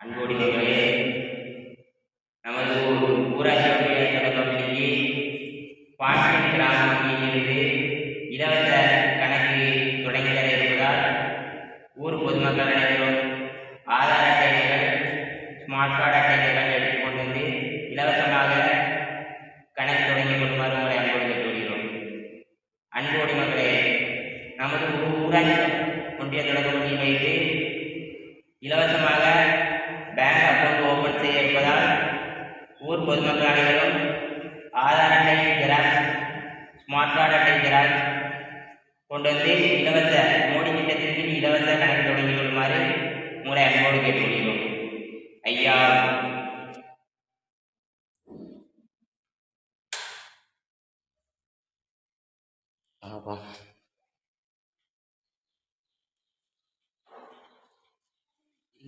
அன்புடையவர்களே நமது ஊராட்சி ஒன்றிய தொடக்கப்பள்ளிக்கு பாண்டியன் கிராம இலவச கணக்கு தொடங்கி தர இருப்பதால் ஊர் பொதுமக்கள் அனைவரும் ஆதார் அட்டைகள் ஸ்மார்ட் கார்டு அட்டைகள் எடுத்துக் கொண்டு வந்து இலவசமாக கணக்கு தொடங்கி கொள்ளுமாறு உங்களை அன்போடு கேட்டுக்கொள்கிறோம். அன்போடு மக்களே நமது ஊராட்சி ஒன்றிய தொடக்கப்பள்ளியில் வைத்து இலவசமாக பேங்க் அக்கவுண்ட் ஓபன் செய்ய இருப்பதால் ஊர் பொதுமக்கள் அனைவரும் ஆதார் அட்டை ஜெராக்ஸ் ஸ்மார்ட் கார்டு அட்டை ஜெராக்ஸ் கொண்டு வந்து இலவச மோடி திட்டத்தின் கீழ் இலவச கணக்கு தொடங்கி கொள்ளுமாறு உங்களை அன்போடு கேட்டுக்கொள்கிறோம் ஐயா ஆமாம்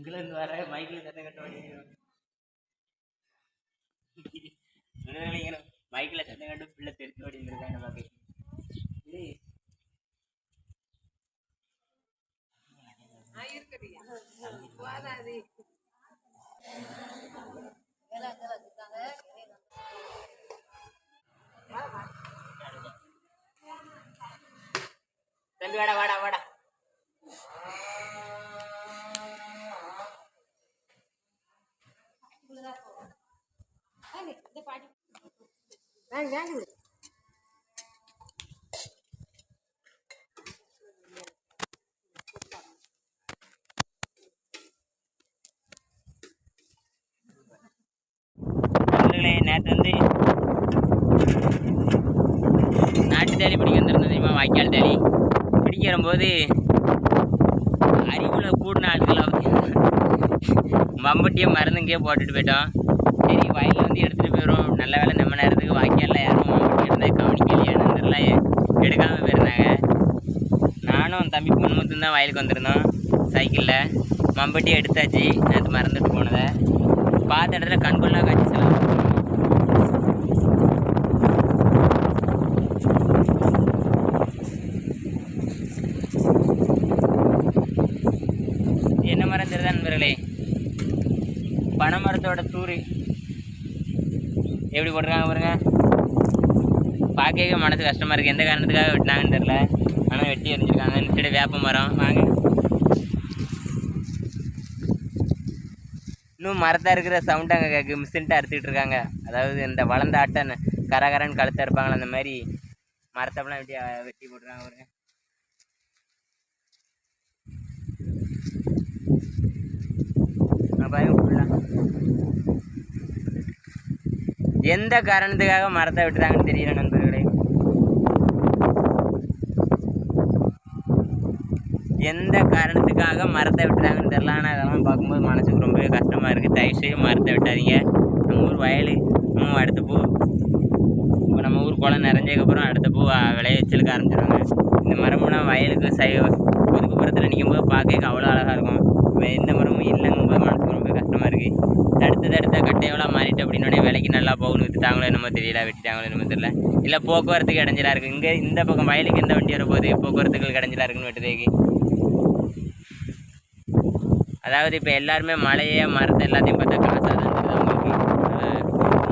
இங்கிலாந்து வர மைக்கில் சத்தம் கட்ட வேண்டியது மைக்கில் சத்தம் கட்டு பிள்ளை தெரிஞ்சு ஓடிந்திருக்காங்க பாக்க தம்பி வாடா வாடா வாடா. நண்பர்களே நேற்று வந்து நாட்டு தேடி பிடிக்க வந்திருந்தது. தெரியுமா வாய்க்கால் தேடி. பிடிக்க வரும்போது அறிவுல கூடின ஆட்கள் மம்பட்டியை மருந்துங்கே போட்டுட்டு போயிட்டோம். சரி வயலில் வந்து எடுத்துகிட்டு போயிடும் நல்ல வேலை நம்ம நேரத்துக்கு வாய்க்காலில் யாரும் இருந்தால் கவனிக்கலையான்னு தெரியல எடுக்காமல் போயிருந்தாங்க. நானும் தம்பி பொண்ணுமுத்தும் தான் வயலுக்கு வந்திருந்தோம். சைக்கிளில் மம்பட்டி எடுத்தாச்சு. அது மறந்துட்டு போனதை. பார்த்த இடத்துல கண்கொள்ளா காட்சி செலவு என்ன மரம் தெரியுதா நண்பர்களே? பனை மரத்தோட தூரு. எப்படி போட்டிருக்காங்க பாருங்கள் பார்க்கவே மனசு கஷ்டமாக இருக்குது எந்த காரணத்துக்காக வெட்டினாங்கன்னு தெரில ஆனால் வெட்டி எரிஞ்சிருக்காங்க இந்த வேப்ப மரம். வாங்க. இன்னும் மரத்தாக இருக்கிற சவுண்ட் அங்கே கேட்கு மிஷின்ட்டு அறுத்துக்கிட்டு இருக்காங்க. அதாவது இந்த வளர்ந்த ஆட்டை கரகரன்னு கழுத்த இருப்பாங்களே அந்த மாதிரி மரத்தப்பெல்லாம் வெட்டி வெட்டி போட்டுருக்காங்க பாருங்க. ஃபுல்லாக எந்த காரணத்துக்காக மரத்தை விட்டுறாங்கன்னு தெரியல நண்பர் எந்த காரணத்துக்காக மரத்தை விட்டுறாங்கன்னு தெரில ஆனால் அதெல்லாம் பார்க்கும்போது மனசுக்கு ரொம்பவே கஷ்டமாக இருக்குது தயவு செய்து மரத்தை விட்டாதீங்க. நம்ம ஊர் வயல். இன்னும் அடுத்த பூ இப்போ நம்ம ஊர் குளம் நிறைஞ்சதுக்கப்புறம் அடுத்த பூ விளைய வச்சலுக்கு ஆரம்பிச்சிடுவாங்க இந்த மரம்லாம் வயலுக்கு சை ஒதுக்குப்புறத்தில் நிற்கும்போது பார்க்க அவ்வளோ அழகாக இருக்கும். எந்த மரமும் இல்லைங்கும்போது மனசுக்கு ரொம்ப கஷ்டமாக இருக்குது தடுத்து தடுத்த கட்டையெல்லாம் மாறிட்டு அப்படின்னு விலைக்கு நல்லா போகணும் விற்றுட்டாங்களோ என்னமோ தெரியல வெட்டிட்டாங்களோ என்னமோ தெரியல. இல்லை போக்குவரத்துக்கு இடைஞ்சலாக இருக்குது இங்கே இந்த பக்கம் வயலுக்கு எந்த வண்டி வரப்போகுது? போக்குவரத்துக்கு இடைஞ்சலாக இருக்குன்னு வெட்டுதேக்கு அதாவது இப்போ எல்லாருமே மலையை மரத்தை எல்லாத்தையும் பார்த்தா காசாக தான் தெரியுது அவங்களுக்கு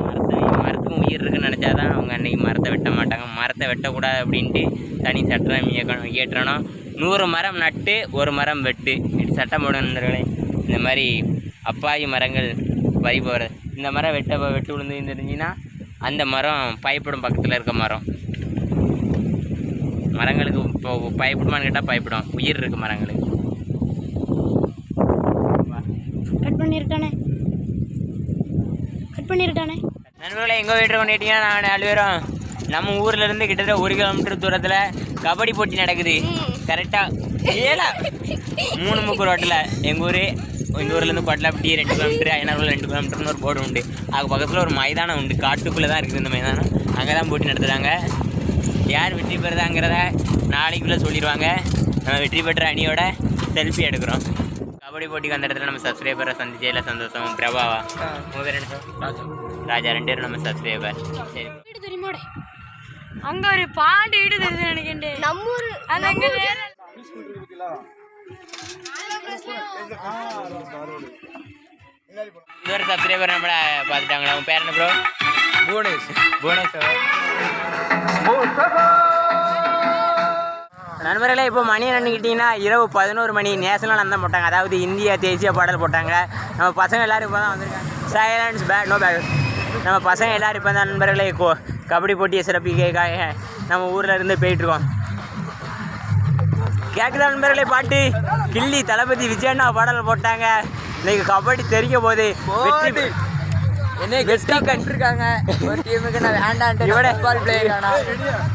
மரத்தை மரத்துக்கும் உயிர் இருக்குன்னு நினச்சாதான் அவங்க அன்னைக்கு மரத்தை வெட்ட மாட்டாங்க. மரத்தை வெட்டக்கூடாது அப்படின்ட்டு தனி சட்டம் இயக்கணும் இயற்றணும். நூறு மரம் நட்டு ஒரு மரம் வெட்டு. இப்படி சட்டம் போடணும் நண்பர்களே. இந்த மாதிரி அப்பாவி மரங்கள் பறி போகிறது இந்த மரம் வெட்ட வெட்டு விழுந்து தெரிஞ்சுன்னா அந்த மரம் பயப்படும் பக்கத்தில் இருக்க மரம். மரங்களுக்கு இப்போ பயப்படுமான்னு கேட்டால் பயப்படும். உயிர் இருக்குது மரங்களுக்கு. கட் பண்ணிருட்டானே கட் பண்ணிருட்டானே நண்பர்களே எங்கே வீட்டு கொண்டுட்டீங்கன்னா நான் நாலு பேரும். நம்ம ஊர்ல இருந்து கிட்டத்தட்ட ஒரு கிலோமீட்டர் தூரத்தில் கபடி போட்டி நடக்குது. கரெக்டாக ஏழா மூணு முக்கு ரோட்டில் எங்கள் ஊர் எங்கள் ஊர்லேருந்து கொட்டலாப்பட்டி ரெண்டு கிலோமீட்டர் ஐநூறு ரெண்டு கிலோமீட்டர்னு ஒரு போர்டு உண்டு. அது பக்கத்தில் ஒரு மைதானம் உண்டு. காட்டுக்குள்ளே தான் இருக்குது இந்த மைதானம். அங்கே தான் போட்டி நடத்துகிறாங்க யார் வெற்றி பெறுதாங்கிறத நாளைக்குள்ளே சொல்லிடுவாங்க. நம்ம வெற்றி பெற்ற அணியோட செல்ஃபி எடுக்கிறோம். கபடி போட்டிக்கு அந்த இடத்துல நம்ம சப்ஸ்கிரைபரை சந்திச்சதில் சந்தோஷம்? பிரபாவா? உங்கள் பேர் என்ன சார் ராஜா. ரெண்டு பேரும் நம்ம சப்ஸ்கிரைபர் சரி. தெரியுமாடே அங்க ஒரு பாண்டு வீடு தெரியுது நினைக்கிறேன் நம்ம ஊர் அந்த அங்க இன்னொரு சப்ஸ்கிரைபர் நம்மள பார்த்துட்டாங்களா உன் பேர் என்ன ப்ரோ புவனேஷ். புவனேஷ் நண்பர்களே இப்போ மணி என்னன்னுக்கிட்டிங்கன்னா இரவு பதினோரு மணி நேஷனல் அந்தம் போட்டாங்க. அதாவது இந்திய தேசிய பாடல் போட்டாங்க. நம்ம பசங்க எல்லாரும் இப்போ தான் வந்திருக்காங்க. சைலன்ஸ் பேட் நோ பேட் நம்ம பசங்க எல்லாரும் இப்போ தான் நண்பர்களே கோ கபடி போட்டியை சிறப்பிக்காக நம்ம ஊரில் இருந்து போயிட்டுருக்கோம். கேட்குதா நண்பர்களே பாட்டு? கில்லி தளபதி விஜயண்ணா பாடல் போட்டாங்க. இன்னைக்கு கபடி தெரிக்க வெற்றி என்ன கெஸ்டா கண்டிருக்காங்க ஒரு டீமுக்கு நான் வேண்டான்ட்டு. ஃபுட்பால் பிளேயர் ஆனா.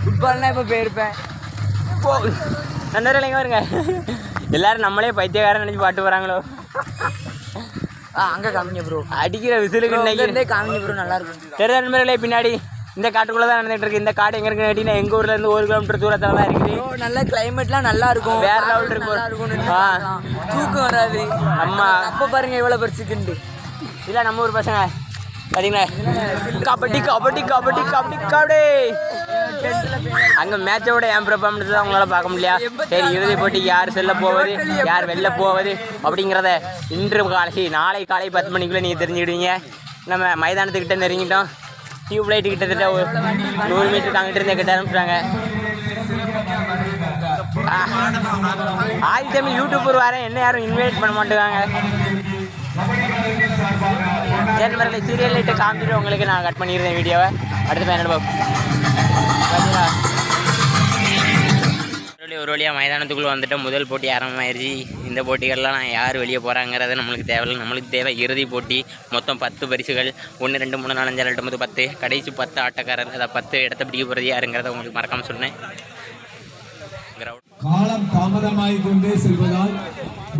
ஃபுட்பால்னா இப்போ போயிருப்பேன். போ. நண்பர்களே இங்க வருங்க எல்லாரும் நம்மளே பைத்தியக்காரன் நினைச்சு பாட்டு போகிறாங்களோ ஆ அங்கே காமிங்க ப்ரோ அடிக்கிற விசிலுக்கு இன்னைக்கு. காமிங்க ப்ரோ நல்லா இருக்கும். தெரியுதா நண்பர்களே பின்னாடி இந்த காட்டுக்குள்ளே தான் நடந்துட்டு இருக்கு. இந்த காடு எங்கே இருக்குன்னு கேட்டீங்கன்னா எங்கள் ஊர்ல இருந்து ஒரு கிலோமீட்டர் தூரத்தில் தான் இருக்குது நல்ல கிளைமேட்லாம் நல்லா இருக்கும். வேற பார்க்கறதுக்கு இருக்கும். ஆ. தூக்கம் வராது. அம்மா. அப்போ பாருங்க எவ்வளோ பெருசுக்குண்டு இல்லை நம்ம ஊர் பசங்க. பார்த்தீங்களா கபடி கபடி கபடி கபடி கபடி. அங்கே மேட்சோட என் பெர்ஃபார்மன்ஸ் தான் உங்களால் பார்க்க முடியல சரி இறுதி போட்டி யார் செல்ல போவது யார் வெளில போவது அப்படிங்கிறத இன்று காலை நாளை காலை பத்து மணிக்குள்ளே நீங்கள் தெரிஞ்சுக்கிடுவீங்க. நம்ம மைதானத்துக்கிட்ட நெருங்கிட்டோம் டியூப் லைட்டு கிட்டத்தட்ட ஒரு நூறு மீட்டர் தாங்கிட்டு இருந்தே கிட்ட ஆரம்பிச்சிட்டாங்க. ஆதி தமிழ் யூடியூபர் வரேன் என்ன யாரும் இன்வைட் பண்ண மாட்டேங்காங்க. சரி மரலை சீரியல் லைட்டை காமிச்சிட்டு உங்களுக்கு நான் கட் பண்ணிடுறேன் வீடியோவை. அடுத்து பேனல் பாப் ஒரு ஒரு வழியாக மைதானத்துக்குள்ளே வந்துட்டு முதல் போட்டி ஆரம்பமாயிருச்சு. இந்த போட்டிகள்லாம் யார் வெளியே போகிறாங்கிறத நம்மளுக்கு தேவையில்லை நம்மளுக்கு தேவை இறுதி போட்டி. மொத்தம் பத்து பரிசுகள். ஒன்று ரெண்டு மூணு நாலு அஞ்சு ஆறு, எட்டு ஒன்பது பத்து. கடைசி பத்து ஆட்டக்காரர் அதை பத்து இடத்த பிடிக்க போகிறது யாருங்கிறத உங்களுக்கு மறக்காமல் சொன்னேன் காலம் தாமதமாகிக் கொண்டே செல்வதால்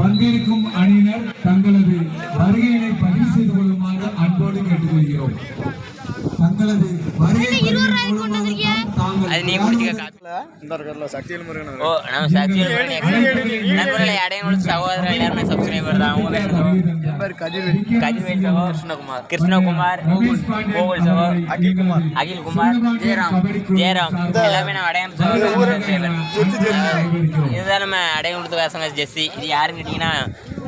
வந்திருக்கும் அணியினர் தங்களது வருகையினை பதிவு செய்து கொள்ளுமாறு அன்போடு கேட்டுக்கொள்கிறோம். தங்களது ஓ நம்ம சக்திவேல் முருகன் நண்பர்களை அடையணும் சகோதரர் எல்லாருமே சப்ஸ்கிரைபர் தான். அவங்க பேர் சகோ? கதிர்வேல் சகோ கிருஷ்ணகுமார். கிருஷ்ணகுமார் கோகுல் சகோ. அகில்குமார். அகில்குமார் ஜெயராம். ஜெயராம். எல்லாமே நம்ம அடையாளம் சகோதரர் இதுதான் நம்ம அடையாளத்து பசங்க ஜெஸ்ஸி இது யாருன்னு கேட்டிங்கன்னா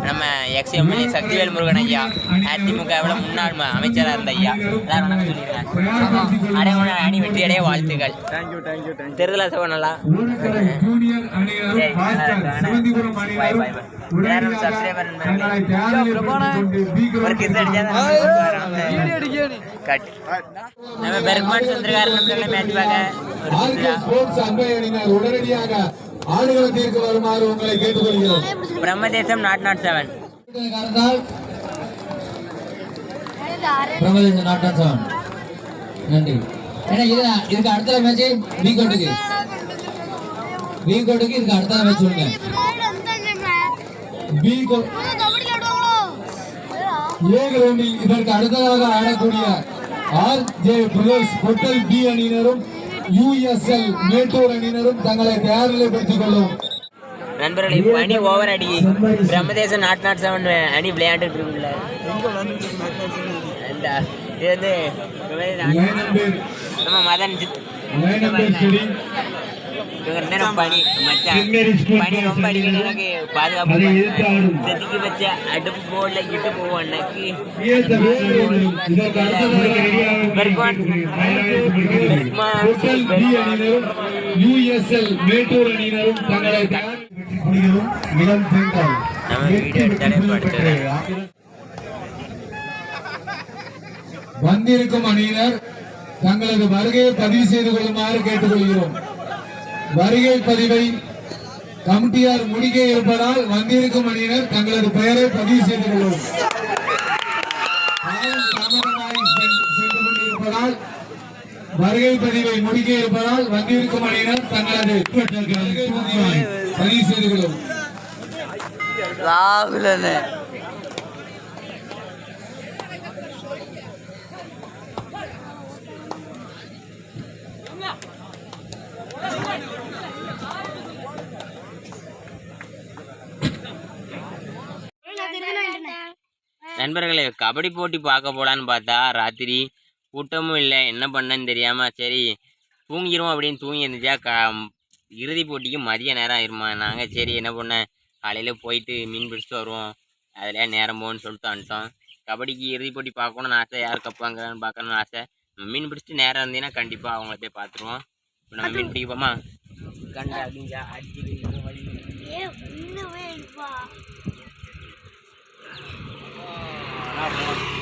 நம்ம எக்ஸ் எம்எல்ஏ சக்திவேல் முருகன் ஐயா அதிமுகவில் முன்னாள் அமைச்சராக இருந்த ஐயா எல்லாரும் வணக்கம் சொல்லிடுறேன் அடையாள அணி வெற்றி அடைய வாழ்த்துக்கள். தெரிதலா ஊனக்கரை ஜூனியர் அணியினரும் சரி, மாஸ்டர் நல்லா சிவந்திபுரம் Bye, அணியினரும் bye, bye. எல்லாரும் subscriber உடனடியாக நண்பர்களே. தங்களை தயார்நிலைப்படுத்திக் கொண்டு பி ஒரு கிஸ் கிரவுண்ட் அடிச்சா கட் நம்ம பெர்க்மான்ஸ் வந்திருக்காரு நம்மள மேட்ச் பார்க்க ஒரு உடனடியாக ஆடுகளத்திற்கு வருமாறு உங்களை கேட்டுக்கொள்கிறோம். பிரம்மதேசம் நாட் நாட் செவன். காரணத்தால் பிரபல நாட்டம் செவன். நன்றி. ஏன்னா இது இதுக்கு அடுத்த மேட்ச் பி கோட்டுக்கு. பி கோட்டுக்கு இதுக்கு அடுத்த மேட்ச் சொல்லுங்க. பி கோ ஏ கிரவுண்டில் இதற்கு அடுத்ததாக ஆடக்கூடிய R J brothers Pottal B அணியினரும் யூஎஸ்எல் மேட்டூர் அணியினரும் தங்களை தயார்நிலைப்படுத்திக் கொள்ளும். நண்பர்களே பனி ஓவர் அடி. பிரம்மதேசம் நாட் நாட் செவன் அணி விளையாண்டுட்டு இருக்குல்ல இது வந்து நம்ம மதன் ஜித். நேரம் பனி மச்சான் பனி ரொம்ப அடிக்கடி எனக்கு பாதுகாப்பு. செதுக்கி வச்ச அடுப்பு இட்டு போவோம் அன்னைக்கு. யூஎஸ்எல் மேட்டூர் அணியினரும் தங்களை பெண்கள். வந்திருக்கும் அணியினர் தங்களது வருகையை பதிவு செய்து கொள்ளுமாறு கேட்டுக்கொள்கிறோம். வருகை பதிவை கமிட்டியார் முடிக்க இருப்பதால் வந்திருக்கும் அணியினர் தங்களது பெயரை பதிவு செய்து கொள்ளும் வருகை பதிவை முடிக்க இருப்பதால் வந்திருக்கும் அணியினர் தங்களது பதிவு செய்து கொள்ளும் ராகுலனே நண்பர்களே கபடி போட்டி பார்க்க போகலான்னு பார்த்தா ராத்திரி கூட்டமும் இல்லை. என்ன பண்ணேன்னு தெரியாமல் சரி தூங்கிடுவோம் அப்படின்னு தூங்கி இருந்துச்சா க இறுதி போட்டிக்கு மதிய நேரம் ஆயிருமா? நாங்கள் சரி என்ன பண்ணேன் காலையில் போயிட்டு மீன் பிடிச்சிட்டு வருவோம். அதில் நேரம் போகணும்னு சொல்லிட்டு வந்துட்டோம். கபடிக்கு இறுதி போட்டி பார்க்கணும்னு ஆசை யார் கப்பாங்கிறான்னு பார்க்கணும்னு ஆசை. மீன் பிடிச்சிட்டு நேரம் இருந்தீங்கன்னா கண்டிப்பாக அவங்கள போய் பார்த்துருவோம். இப்போ நம்ம மீன் பிடிக்க போமா? கண்டா அப்படிஞ்சா அடிச்சு வலி ஏ